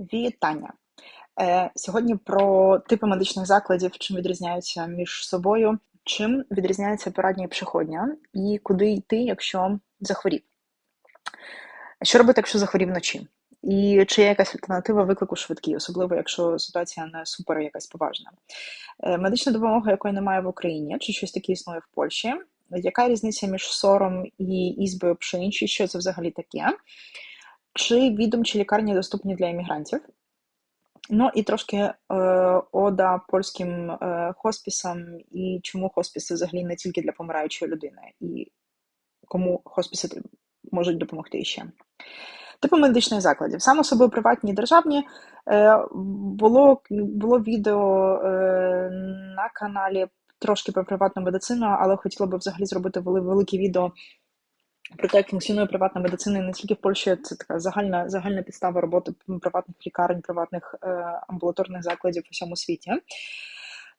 Вітання! Е, Сьогодні про типи медичних закладів, чим відрізняються між собою, чим відрізняється порадня і пшеходня, і куди йти, якщо захворів. Що робити, якщо захворів вночі? І чи є якась альтернатива виклику швидкий, особливо якщо ситуація не супер якась поважна. Е, Медична допомога, якої немає в Україні, чи щось таке існує в Польщі. Яка різниця між сором і ізбою пшеничі? Що це взагалі таке? Чи відомчі лікарні доступні для іммігрантів? Ну і трошки е, ода польським е, хоспісам, і чому хоспіси взагалі не тільки для помираючої людини, і кому хоспіси можуть допомогти ще. Типи медичних закладів. Саме собою приватні і державні. Е, було було відео е, на каналі трошки про приватну медицину, але хотіла би взагалі зробити велике відео про те, як функціонує приватна медицина не тільки в Польщі, це така загальна загальна підстава роботи приватних лікарень, приватних е, амбулаторних закладів у всьому світі.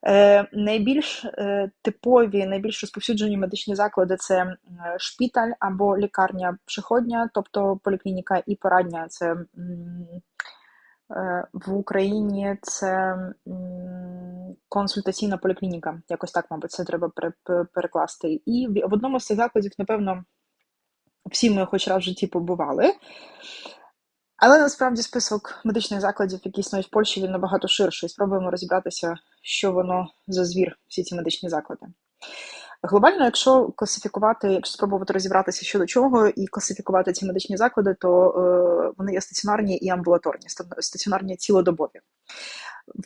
Е, Найбільш е, типові, найбільш розповсюджені медичні заклади це шпіталь або лікарня пшеходня, тобто поліклініка і порадня. Це е, в Україні це консультаційна поліклініка. Якось так, мабуть, це треба перекласти. І в одному з цих закладів, напевно. Всі ми хоч раз в житті побували. Але насправді список медичних закладів, які існують в Польщі, він набагато ширший. Спробуємо розібратися, що воно за звір, всі ці медичні заклади. Глобально, якщо класифікувати, якщо спробувати розібратися щодо чого і класифікувати ці медичні заклади, то е, вони є стаціонарні і амбулаторні, стаціонарні цілодобові.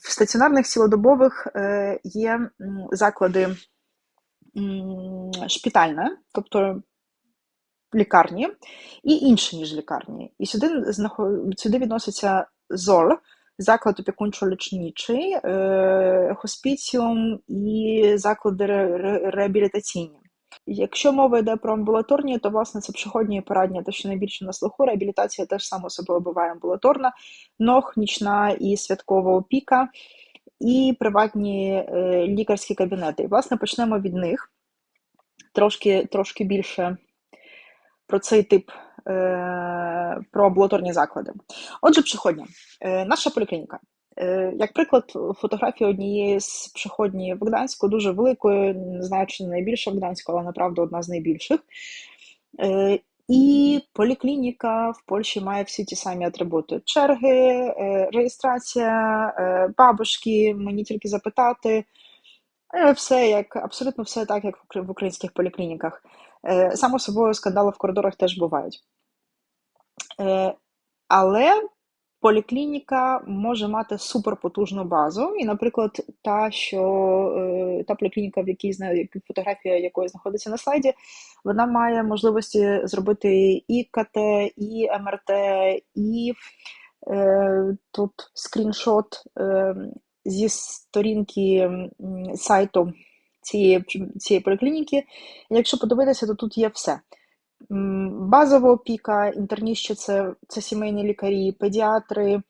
В стаціонарних цілодобових е, є заклади шпітальне, тобто лікарні і інші, ніж лікарні. І сюди сюди відноситься ЗОЛ, заклад опікунчо-лічничий, е, хоспіціум і заклади реабілітаційні. Якщо мова йде про амбулаторні, то власне це пшеходні і порадні, те, що найбільше на слуху. Реабілітація теж само собою буває амбулаторна, ног, нічна і святкова опіка, і приватні е, лікарські кабінети. І власне почнемо від них трошки, трошки більше про цей тип е, про амбулаторні заклади. Отже, пшеходня. Е, наша поліклініка. Е, як приклад, фотографія однієї з пшеходні в Гданську, дуже великої, не знаю, чи не найбільша в Гданську, але направду одна з найбільших. І поліклініка в Польщі має всі ті самі атрибути: черги, реєстрація, бабушки, мені тільки запитати. Все як абсолютно все так, як в українських поліклініках. Е, само собою, скандали в коридорах теж бувають. Е, але поліклініка може мати суперпотужну базу. І, наприклад, та, що е, та поліклініка, в якій фотографія якої знаходиться на слайді, вона має можливості зробити і КТ, і МРТ, і тут скріншот зі сторінки сайту цієї цієї поліклініки. Якщо подивитися, то тут є все. Базова опіка, інтерніще це, це сімейні лікарі, педіатри,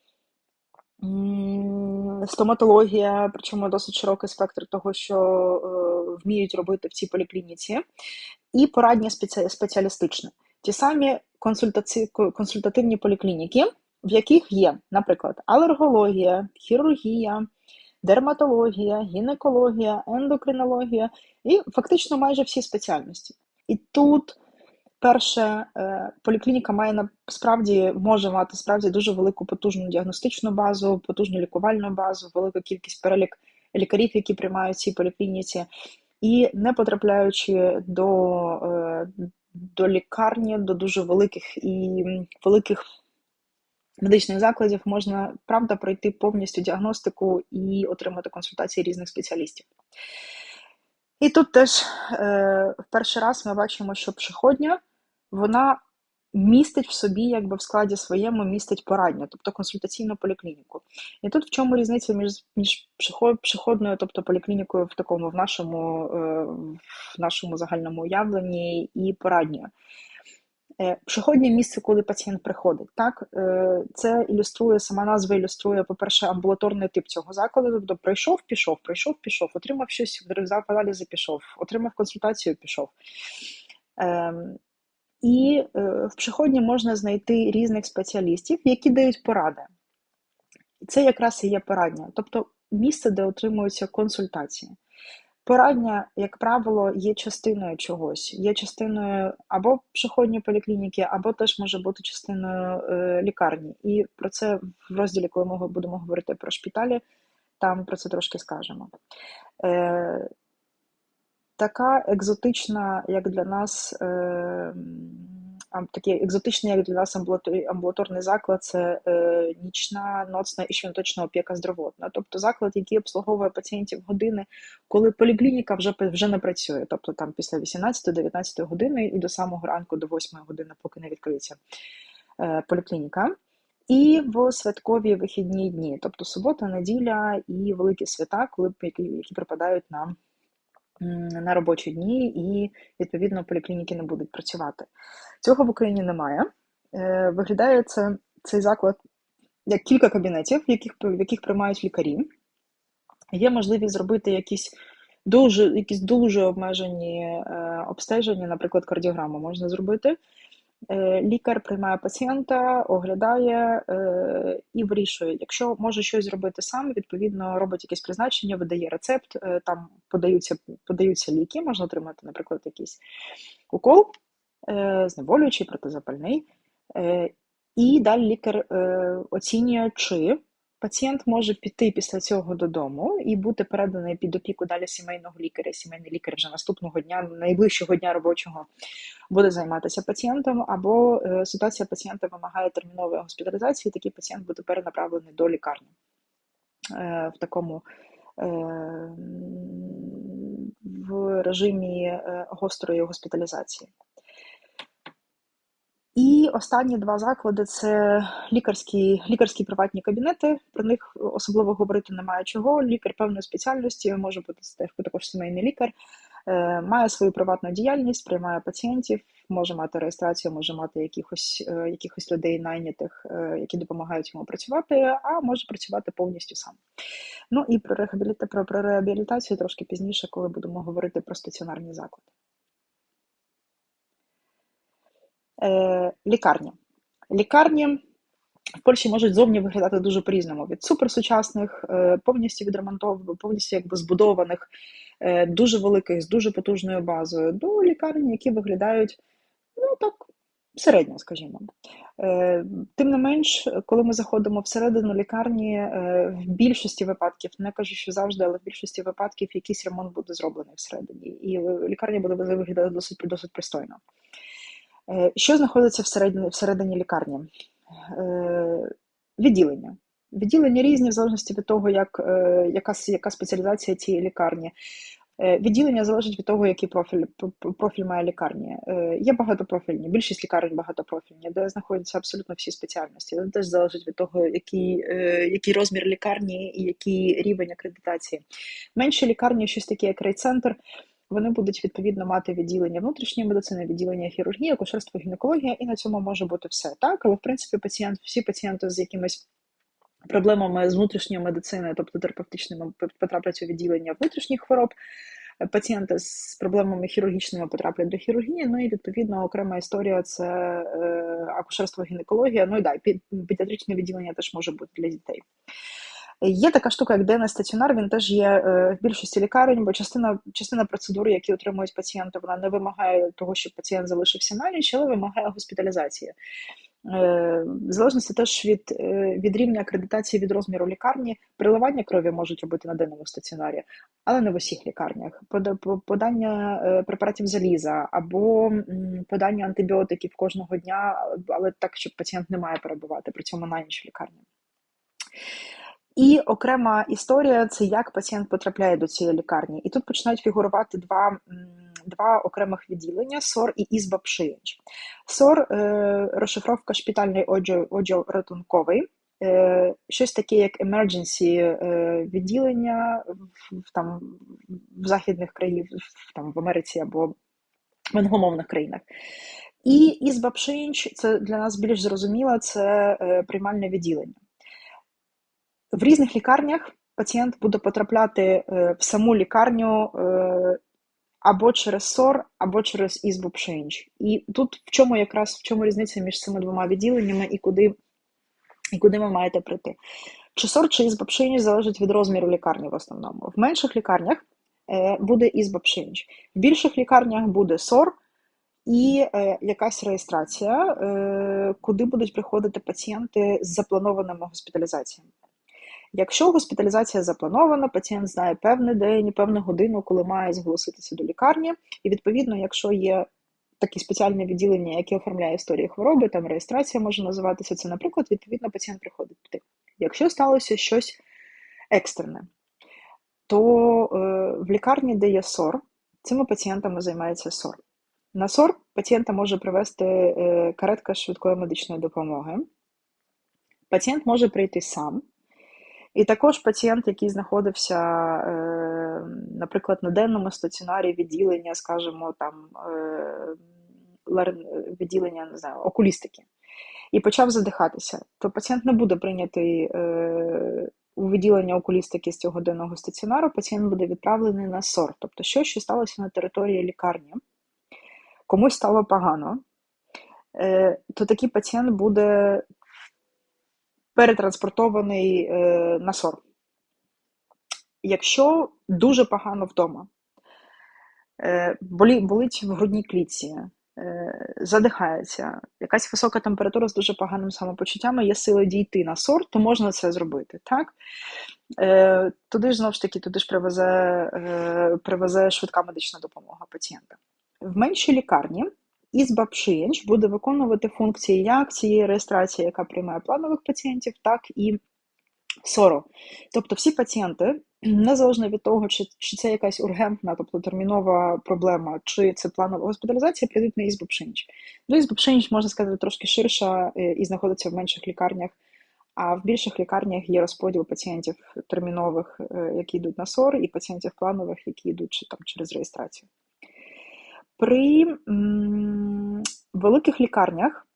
стоматологія, причому досить широкий спектр того, що е, вміють робити в цій поліклініці, і порадні спеціалістичні. Ті самі консультативні поліклініки, в яких є, наприклад, алергологія, хірургія, дерматологія, гінекологія, ендокринологія і фактично майже всі спеціальності. І тут перше, е, поліклініка має насправді може мати справді дуже велику потужну діагностичну базу, потужну лікувальну базу, велика кількість перелік лікарів, які приймають ці поліклініці, і не потрапляючи до, е, до лікарні, до дуже великих і великих медичних закладів можна правда пройти повністю діагностику і отримати консультації різних спеціалістів. І тут теж е, в перший раз ми бачимо, що пшеходня вона містить в собі, якби в складі своєму містить порадню, тобто консультаційну поліклініку. І тут в чому різниця між між пшеходною, тобто поліклінікою в такому в нашому, е, в нашому загальному уявленні і порадньою. Е, Приходнє місце, коли пацієнт приходить. Так, е, Це ілюструє, сама назва ілюструє, по-перше, амбулаторний тип цього закладу. Тобто прийшов, пішов, прийшов, пішов, отримав щось, в аналізи пішов, отримав консультацію, пішов. Ем, і е, в приходні можна знайти різних спеціалістів, які дають поради. Це якраз і є порадня, тобто місце, де отримуються консультації. Порадня, як правило, є частиною чогось, є частиною або пішохідної поліклініки, або теж може бути частиною е, лікарні. І про це в розділі, коли ми будемо говорити про шпиталі, там про це трошки скажемо. Е, Така екзотична, як для нас, е, такий екзотичний, як для нас амбулаторний заклад, це е, нічна, ноцна і швинточна опіка здоровотна. Тобто заклад, який обслуговує пацієнтів години, коли поліклініка вже вже не працює, тобто там після 18-19 години і до самого ранку, до 8 години, поки не відкриється е, поліклініка. І в святкові вихідні дні, тобто субота, неділя і великі свята, коли які, які припадають на на робочі дні, і, відповідно, поліклініки не будуть працювати. Цього в Україні немає. Е, виглядає це, цей заклад як кілька кабінетів, в яких в яких приймають лікарі. Є можливість зробити якісь дуже якісь дуже обмежені е, обстеження, наприклад, кардіограму можна зробити. Е, лікар приймає пацієнта, оглядає е, і вирішує. Якщо може щось зробити сам, відповідно робить якесь призначення, видає рецепт, е, там подаються подаються ліки, можна отримати, наприклад, якийсь укол, знеболюючий, протизапальний. І далі лікар оцінює, чи Пацієнт може піти після цього додому і бути переданий під опіку далі сімейного лікаря. Сімейний лікар вже наступного дня, найближчого дня робочого, буде займатися пацієнтом, або е, ситуація пацієнта вимагає термінової госпіталізації, такий пацієнт буде перенаправлений до лікарні е, в такому е, в режимі гострої госпіталізації. І останні два заклади це лікарські лікарські приватні кабінети. Про них особливо говорити немає чого. Лікар певної спеціальності може бути також сімейний лікар, е, має свою приватну діяльність, приймає пацієнтів, може мати реєстрацію, може мати якихось е, якихось людей найнятих, е, які допомагають йому працювати, а може працювати повністю сам. Ну і про реабіліта про, про реабілітацію трошки пізніше, коли будемо говорити про стаціонарні заклади. Е, лікарні. Лікарні в Польщі можуть зовні виглядати дуже по-різному: від суперсучасних, е, повністю відремонтованих, повністю якби збудованих, е, дуже великих, з дуже потужною базою, до лікарні, які виглядають ну так, середньо, скажімо. Тим не менш, коли ми заходимо всередину лікарні, в більшості випадків, не кажу, що завжди, але в більшості випадків якийсь ремонт буде зроблений всередині, і лікарня буде виглядати досить досить пристойно. Е, що знаходиться всередині всередині лікарні? Е, відділення. Відділення різні, в залежності від того, як, е, яка яка спеціалізація цієї лікарні. Відділення залежить від того, який профіль профіль має лікарні. Є багатопрофільні, більшість лікарень багатопрофільні, де знаходяться абсолютно всі спеціальності. Це теж залежить від того, який який розмір лікарні і який рівень акредитації. Менші лікарні, щось таке, як райцентр, вони будуть відповідно мати відділення внутрішньої медицини, відділення хірургії, акушерство, гінекологія, і на цьому може бути все. Так, але в принципі пацієнт, всі пацієнти з якимись проблемами з внутрішньої медицини, тобто терапевтичними, потраплять у відділення внутрішніх хвороб. Пацієнти з проблемами хірургічними потраплять до хірургії. Ну і відповідно окрема історія це е, акушерство, гінекологія. Ну і да, педіатричне відділення теж може бути для дітей. Є така штука, як денний стаціонар, він теж є е, в більшості лікарень, бо частина частина процедур, які отримують пацієнти, вона не вимагає того, щоб пацієнт залишився на ніч, але вимагає госпіталізації. Е, в залежності теж від е, від рівня акредитації від розміру лікарні, приливання крові можуть робити на денному стаціонарі, але не в усіх лікарнях. Подання препаратів заліза або подання антибіотиків кожного дня, але так, щоб пацієнт не має перебувати при цьому на ніч в лікарні. І окрема історія це як пацієнт потрапляє до цієї лікарні. І тут починають фігурувати два два окремих відділення СОР і ізба пшиєнч. СОР е, розшифровка шпитальний оділ, оділ ратунковий, е, щось таке, як emergency е, відділення в, там, в західних країнах, там, в Америці або в англомовних країнах. І ізба пшиєнч це для нас більш зрозуміло, це е, приймальне відділення. В різних лікарнях пацієнт буде потрапляти е, в саму лікарню е, або через СОР, або через ізбу Change. І тут в чому якраз в чому різниця між цими двома відділеннями і куди і куди ви маєте прийти. Чи сор, чи ізбапшинніч залежить від розміру лікарні в основному. В менших лікарнях е, буде ізбапшинніч, в більших лікарнях буде сор і е, якась реєстрація, е, куди будуть приходити пацієнти з запланованими госпіталізаціями. Якщо госпіталізація запланована, пацієнт знає певний день, певну годину, коли має зголоситися до лікарні, і відповідно, якщо є такі спеціальне відділення, яке оформляє історії хвороби, там реєстрація може називатися це, наприклад, відповідно, пацієнт приходить туди. Якщо сталося щось екстрене, то е, в лікарні, де є СОР, цими пацієнтами займається СОР. На СОР пацієнта може привести е, каретка швидкої медичної допомоги. Пацієнт може прийти сам. І також пацієнт, який знаходився, е, наприклад, на денному стаціонарі відділення, скажімо, там е, відділення не знаю, окулістики, і почав задихатися, то пацієнт не буде прийнятий е, у відділення окулістики з цього денного стаціонару, пацієнт буде відправлений на СОР, тобто щось, що сталося на території лікарні, комусь стало погано, то такий пацієнт буде перетранспортований е, на СОР. Якщо дуже погано вдома, е, болить в грудній клітці, е, задихається, якась висока температура з дуже поганим самопочуттям, є сили дійти на сор, то можна це зробити. так? Туди ж знову ж таки туди ж привезе, привезе швидка медична допомога пацієнта. В меншій лікарні Ізба Пшинч буде виконувати функції як цієї реєстрації, яка приймає планових пацієнтів, так і СОРО. Тобто всі пацієнти, незалежно від того, чи чи це якась ургентна, тобто термінова проблема, чи це планова госпіталізація, прийдуть на ізбу Пшинч. Ну, ізба Пшинч, можна сказати, трошки ширша е, і знаходиться в менших лікарнях. А в більших лікарнях є розподіл пацієнтів термінових, е, які йдуть на СОР, і пацієнтів планових, які йдуть там через реєстрацію. При великих лікарнях,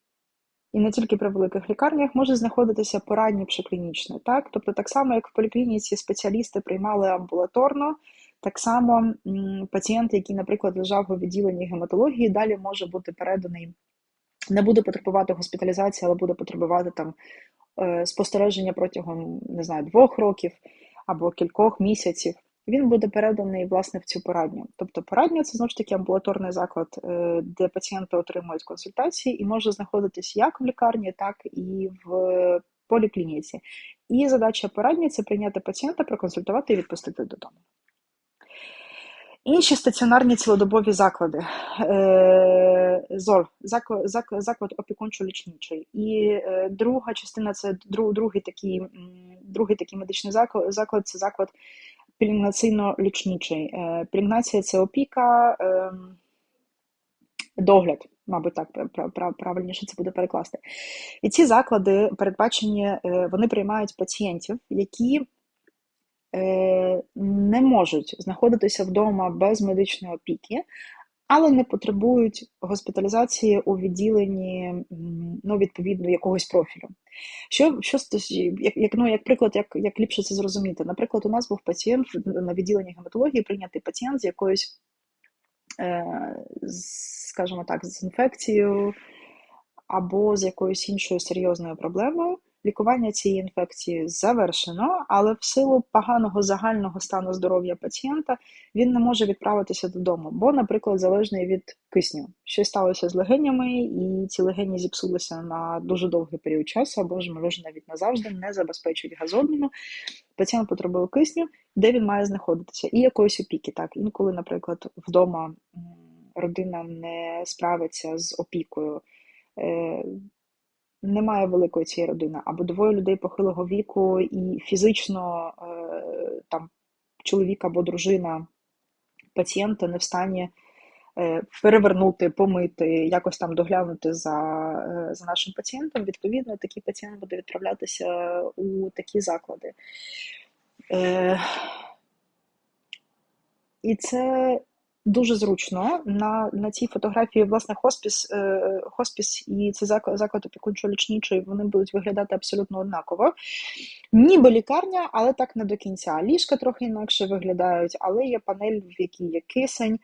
і не тільки при великих лікарнях, може знаходитися порадні пшеклінічне. Так? Тобто, так само, як в поліклініці спеціалісти приймали амбулаторно, так само пацієнт, який, наприклад, лежав у відділенні гематології, далі може бути переданий, не буде потребувати госпіталізації, але буде потребувати там е, спостереження протягом не знаю, двох років або кількох місяців він буде переданий власне в цю порадню. Тобто порадня це знову ж таки амбулаторний заклад, е, де пацієнти отримують консультації і може знаходитись як в лікарні, так і в поліклініці. І задача порадні це прийняти пацієнта, проконсультувати і відпустити додому. Інші стаціонарні цілодобові заклади. Е, ЗОЛ, заклад опікунчо-лічничий. І е, друга частина це другий такий другий такий медичний заклад це заклад пілігнаційно-лічничий. Е, пілігнація це опіка, ем, догляд, мабуть, так правильніше це буде перекласти. І ці заклади передбачені, е, вони приймають пацієнтів, які е, не можуть знаходитися вдома без медичної опіки, але не потребують госпіталізації у відділенні ну, відповідно якогось профілю. Що що як, як, ну, як приклад, як як ліпше це зрозуміти? Наприклад, у нас був пацієнт на відділенні гематології, прийнятий пацієнт з якоюсь, е, скажімо так, з інфекцією або з якоюсь іншою серйозною проблемою. Лікування цієї інфекції завершено, але в силу поганого загального стану здоров'я пацієнта він не може відправитися додому, бо, наприклад, залежний від кисню. Щось сталося з легенями, і ці легені зіпсулися на дуже довгий період часу, або ж може навіть назавжди не забезпечують газобміну. Пацієнт потребує кисню, де він має знаходитися, і якоїсь опіки. Так, інколи, наприклад, вдома родина не справиться з опікою. Немає великої цієї родини, або двоє людей похилого віку, і фізично е, там чоловік або дружина пацієнта не в стані е, перевернути, помити, якось там доглянути за е, за нашим пацієнтом. Відповідно, такий пацієнт буде відправлятися у такі заклади. І це Дуже зручно на на цій фотографії власне хоспіс е, хоспіс і це заклад заклад опікунчо-лічничий, вони будуть виглядати абсолютно однаково. Ніби лікарня, але так не до кінця. Ліжка трохи інакше виглядають, але є панель, в якій є кисень.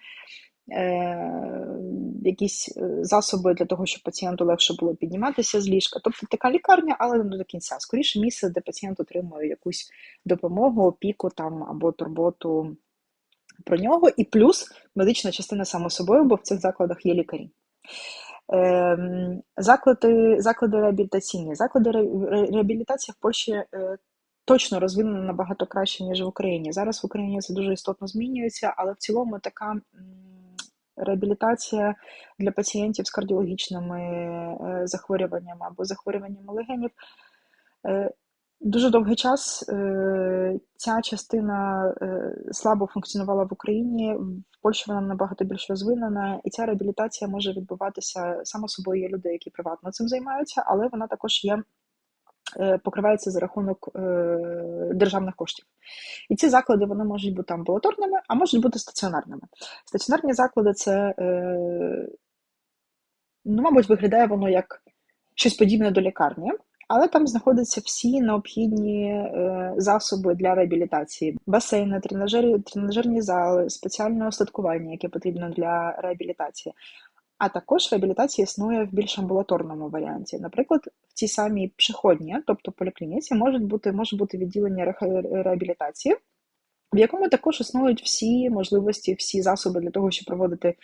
якісь засоби для того, щоб пацієнту легше було підніматися з ліжка. Тобто така лікарня, але не до кінця. Скоріше місце, де пацієнт отримує якусь допомогу, опіку там або турботу про нього, і плюс медична частина само собою, бо в цих закладах є лікарі. Ем, заклади заклади реабілітаційні. Заклади реабілітації в Польщі е, точно розвинені набагато краще, ніж в Україні. Зараз в Україні це дуже істотно змінюється, але в цілому така реабілітація для пацієнтів з кардіологічними е, захворюваннями або захворюваннями легенів е, Дуже довгий час е, ця частина е, слабо функціонувала в Україні. В Польщі вона набагато більш розвинена, і ця реабілітація може відбуватися само собою. Є люди, які приватно цим займаються, але вона також є. Е, покривається за рахунок державних коштів. І ці заклади вони можуть бути амбулаторними, а можуть бути стаціонарними. Стаціонарні заклади це, ну, мабуть, виглядає воно як щось подібне до лікарні, але там знаходяться всі необхідні е, засоби для реабілітації: басейни, тренажері, тренажерні зали, спеціальне остаткування, яке потрібно для реабілітації. А також реабілітація існує в більш амбулаторному варіанті. Наприклад, в цій самій пшеходні, тобто поліклініці, можуть бути може бути відділення реабілітації, в якому також існують всі можливості, всі засоби для того, щоб проводити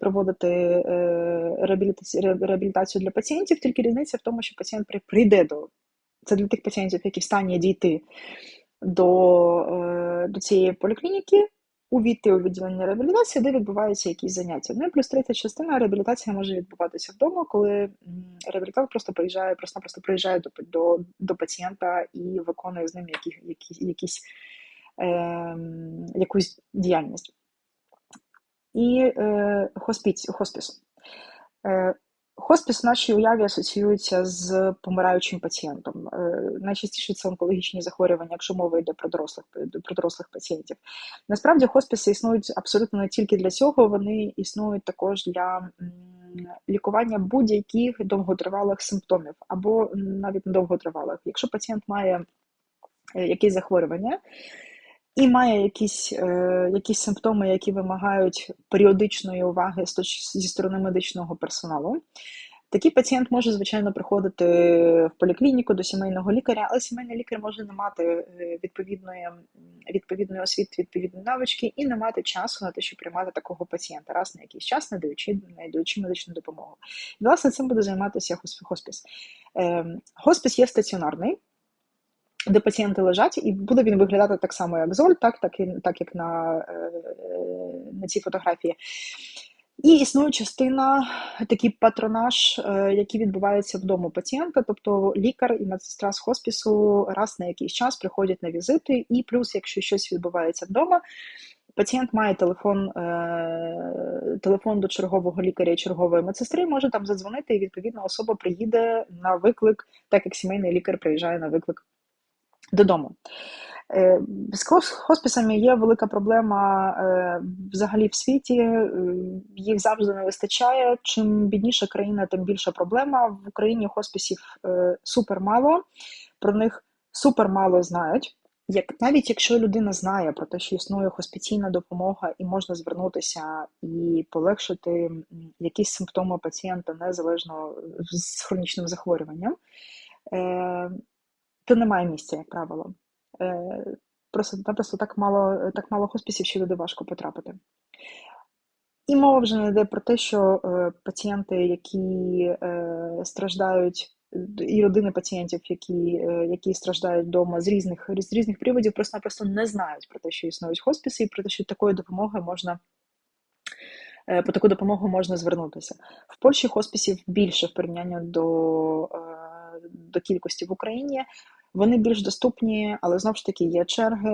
проводити е, реабілітацію, для пацієнтів, тільки різниця в тому, що пацієнт прийде до це для тих пацієнтів, які в стані дійти до, е, до цієї поліклініки. Увійти у відділення реабілітації, де відбуваються якісь заняття. Ну і плюс третя частина реабілітація може відбуватися вдома, коли реабілітатор просто приїжджає, просто-просто приїжджає до до, до пацієнта і виконує з ним які, які, якісь, е, якусь діяльність і е, хоспіс. хоспіс. Е, Хоспіс в нашій уяві асоціюється з помираючим пацієнтом. Е, найчастіше це онкологічні захворювання, якщо мова йде про дорослих про дорослих пацієнтів. Насправді хосписи існують абсолютно не тільки для цього, вони існують також для лікування будь-яких довготривалих симптомів або навіть недовготривалих. Якщо пацієнт має е, якісь захворювання, і має якісь е, якісь симптоми, які вимагають періодичної уваги зі сторони медичного персоналу. Такий пацієнт може, звичайно, приходити в поліклініку до сімейного лікаря, але сімейний лікар може не мати е, відповідної відповідної освіти, відповідної навички і не мати часу на те, щоб приймати такого пацієнта раз на якийсь час, не даючи медичну допомогу. І, власне, цим буде займатися хоспіс. Ем, хоспіс є стаціонарний де пацієнти лежать, і буде він виглядати так само, як золь, так так, так як на, е, на цій фотографії. І існує частина, такий патронаж, е, який відбувається вдома пацієнта, тобто лікар і медсестра з хоспісу раз на якийсь час приходять на візити, і плюс, якщо щось відбувається вдома, пацієнт має телефон е, телефон до чергового лікаря і чергової медсестри, може там задзвонити, і відповідно особа приїде на виклик, так як сімейний лікар приїжджає на виклик додому. Е, з хосписами є велика проблема е, взагалі в світі, е, їх завжди не вистачає. Чим бідніша країна, тим більша проблема. В Україні хосписів супер мало, про них супер мало знають. Як навіть якщо людина знає про те, що існує хоспіційна допомога, і можна звернутися і полегшити якісь симптоми пацієнта незалежно з хронічним захворюванням, то немає місця, як правило. Е, просто напросто так мало так мало хоспісів, що туди важко потрапити. І мова вже не йде про те, що е, пацієнти, які е, страждають, і родини пацієнтів, які які страждають вдома з різних з різних приводів, просто-напросто не знають про те, що існують хосписи, і про те, що такої допомоги можна. По таку допомогу можна звернутися. В Польщі хосписів більше в порівнянні до до кількості в Україні. Вони більш доступні, але знову ж таки є черги,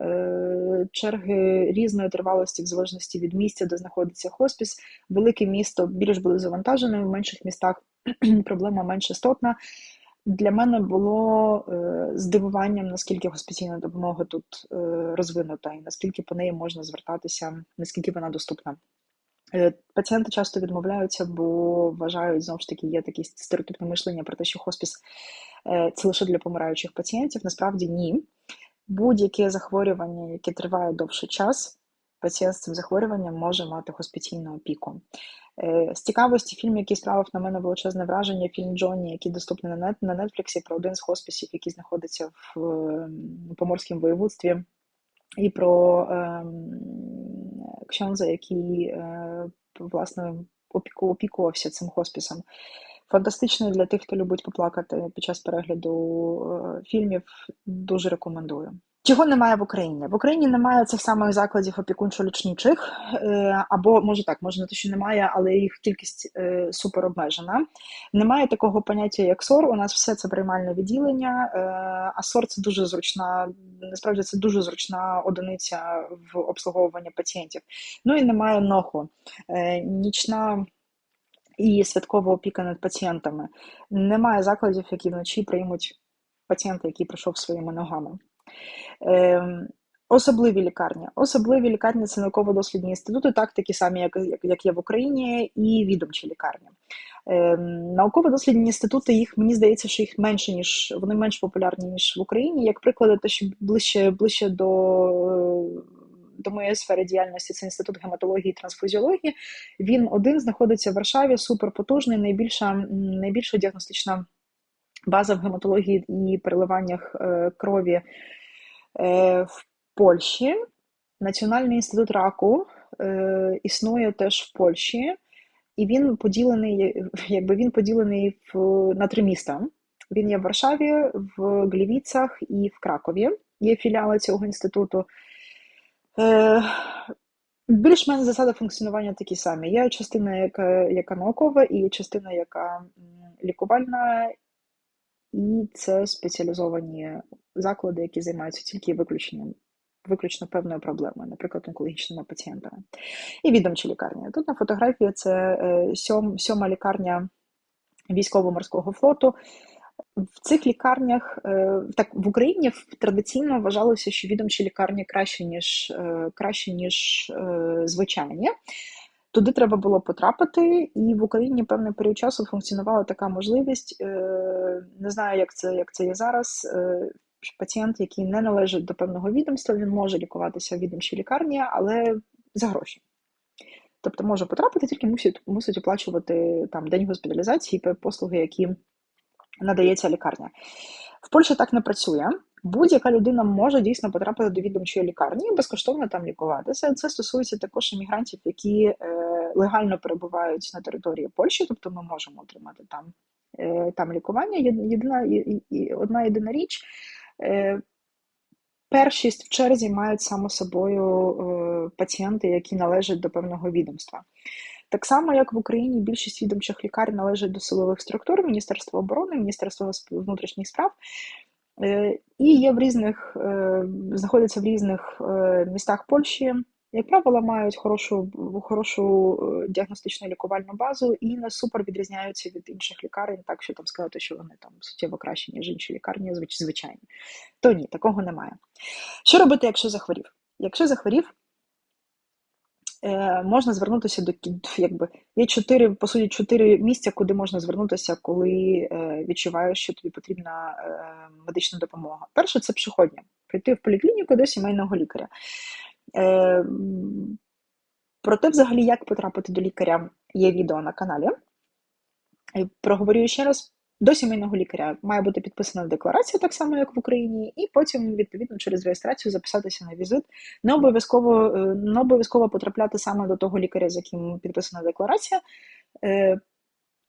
е, черги різної тривалості, в залежності від місця, де знаходиться хоспіс. Велике місто більш буде завантажене, в менших містах проблема менш істотна. Для мене було е, здивуванням, наскільки госпітальна допомога тут е, розвинута, і наскільки по неї можна звертатися, наскільки вона доступна. Пацієнти часто відмовляються, бо вважають знову ж таки, є таке стереотипне мишлення про те, що хоспіс Е, це лише для помираючих пацієнтів. Насправді ні. Будь-яке захворювання, яке триває довший час, пацієнт з цим захворюванням може мати госпітальну опіку. Е, З цікавості фільм, який справив на мене величезне враження, фільм Джонні, який доступний на нет на Нетфліксі, про один з хосписів, який знаходиться в е, Поморському воєводстві, і про е, ксьонза, який е, власне опікувався цим хосписом. Фантастично для тих, хто любить поплакати під час перегляду е, фільмів. Дуже рекомендую. Чого немає в Україні? В Україні немає цих самих закладів опікунчо-лічничих, е, або може так, може не те, що немає, але їх кількість е, супер обмежена. Немає такого поняття, як СОР. У нас все це приймальне відділення, е, а СОР це дуже зручна, насправді це дуже зручна одиниця в обслуговуванні пацієнтів. Ну і немає НОХО, е, нічна і святкова опіка над пацієнтами. Немає закладів, які вночі приймуть пацієнта, який прийшов своїми ногами. Ем, Особливі лікарні. Особливі лікарні це науково-дослідні інститути, так такі самі, як, як, є в Україні, і відомчі лікарні. Ем, Науково-дослідні інститути, їх мені здається, що їх менше, ніж вони менш популярні, ніж в Україні. Як приклад, те, що ближче ближче до. До моєї сфери діяльності це інститут гематології і трансфузіології. Він один знаходиться в Варшаві, суперпотужний, найбільша найбільша діагностична база в гематології і переливаннях е, крові е, в Польщі. Національний інститут раку е, існує теж в Польщі, і він поділений, якби він поділений в, на три міста. Він є в Варшаві, в Глівіцах і в Кракові. Є філіали цього інституту. Е, більш-менш засади функціонування такі самі. Є частина, яка яка наукова, і є частина, яка лікувальна, і це спеціалізовані заклади, які займаються тільки виключенням, виключно певною проблемою, наприклад, онкологічними пацієнтами. І відомчі лікарні. Тут на фотографії це сьом, сьома лікарня військово-морського флоту. В цих лікарнях так в Україні традиційно вважалося, що відомчі лікарні краще, ніж краще, ніж звичайні. Туди треба було потрапити, і в Україні певний період часу функціонувала така можливість. Не знаю, як це як це є зараз. Пацієнт, який не належить до певного відомства, він може лікуватися в відомчій лікарні, але за гроші. Тобто може потрапити, тільки мусить мусить оплачувати там день госпіталізації послуги, які надається лікарня. В Польщі так не працює. Будь-яка людина може дійсно потрапити до відомчої лікарні і безкоштовно там лікуватися. Це стосується також іммігрантів, які е, легально перебувають на території Польщі, тобто ми можемо отримати там е, там лікування. Єдина одна єдина річ. Е, першість в черзі мають само собою е, пацієнти, які належать до певного відомства. Так само, як в Україні більшість відомчих лікарень належать до силових структур Міністерства оборони, Міністерства внутрішніх справ. І є в різних, знаходяться в різних містах Польщі, як правило, мають хорошу хорошу діагностичну лікувальну базу і не супер відрізняються від інших лікарень, так що там сказати, що вони там суттєво кращі, ніж інші лікарні, звичайні. То ні, такого немає. Що робити, якщо захворів? Якщо захворів, можна звернутися до якби є чотири, по суті, чотири місця, куди можна звернутися, коли відчуваєш, що тобі потрібна медична допомога. Перше це психотня. Прийти в поліклініку до сімейного лікаря. Проте, взагалі, як потрапити до лікаря, є відео на каналі. Проговорю ще раз. До сімейного лікаря має бути підписана декларація, так само, як в Україні, і потім, відповідно, через реєстрацію записатися на візит. Не обов'язково не обов'язково потрапляти саме до того лікаря, з яким підписана декларація,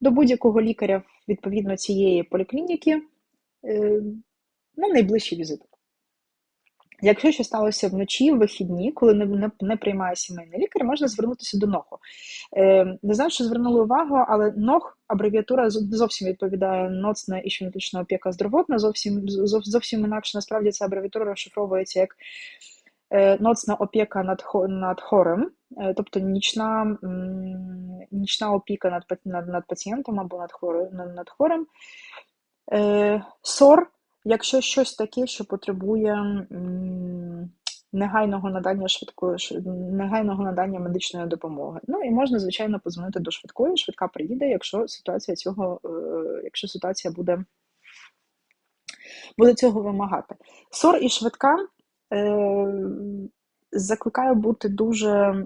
до будь-якого лікаря, відповідно, цієї поліклініки, на найближчий візит. Якщо щось сталося вночі, в вихідні, коли не не, не приймає сімейний лікар, можна звернутися до НОХу. Е, Не знаю, що звернули увагу, але НОХ, абревіатура зовсім відповідає ноцна і щомісячна опіка здоровотна, зовсім зовсім інакше насправді ця абревіатура розшифровується як е, ноцна опіка над над хорем, е, тобто нічна нічна опіка над над, над пацієнтом або над хворим. Над хворим. Е, СОР Якщо щось таке, що потребує негайного надання швидкої негайного надання медичної допомоги. Ну і можна, звичайно, позвонити до швидкої, швидка приїде, якщо ситуація цього, е, якщо ситуація буде буде цього вимагати. СОР і швидка. Е, закликаю бути дуже,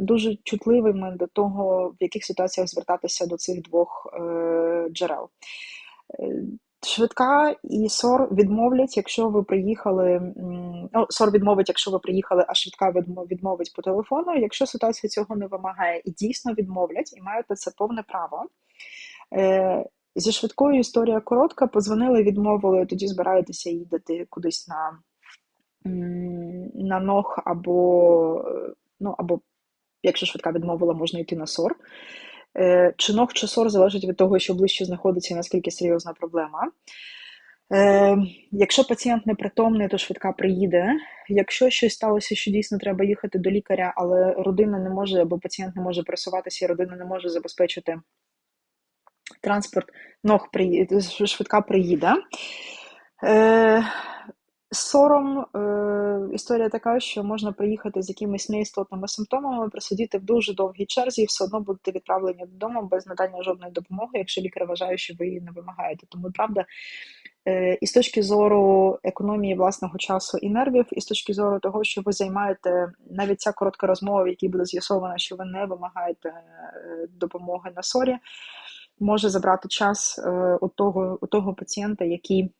дуже чутливими до того, в яких ситуаціях звертатися до цих двох е, джерел. Швидка і СОР відмовлять, якщо ви приїхали. Ну, СОР відмовить, якщо ви приїхали, а швидка відмовить по телефону. Якщо ситуація цього не вимагає і дійсно відмовлять, і маєте це повне право. Е, Зі швидкою історія коротка. Позвонили, відмовили, тоді збираєтеся їдете кудись на, на ног, або, е, ну, або якщо швидка відмовила, можна йти на СОР. Е, Чи ног, чи СОР залежить від того, що ближче знаходиться і наскільки серйозна проблема. Е, Якщо пацієнт непритомний, то швидка приїде. Якщо щось сталося, що дійсно треба їхати до лікаря, але родина не може, або пацієнт не може пересуватися, і родина не може забезпечити транспорт, ног приїде, швидка приїде. Е, Сором е, історія така, що можна приїхати з якимись неістотними симптомами, просидіти в дуже довгій черзі, і все одно будете відправлені додому без надання жодної допомоги, якщо лікар вважає, що ви її не вимагаєте. Тому правда, е, і з точки зору економії власного часу і нервів, і з точки зору того, що ви займаєте навіть ця коротка розмова, в якій буде з'ясовано, що ви не вимагаєте е, допомоги на сорі, може забрати час е, у того, у того пацієнта, який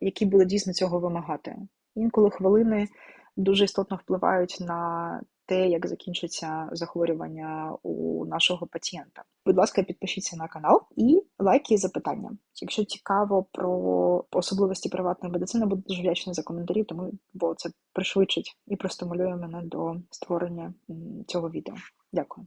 які буде дійсно цього вимагати. Інколи хвилини дуже істотно впливають на те, як закінчиться захворювання у нашого пацієнта. Будь ласка, підпишіться на канал і лайки і запитання. Якщо цікаво про особливості приватної медицини, буду дуже вдячна за коментарі, тому бо це пришвидшить і простимулює мене до створення цього відео. Дякую.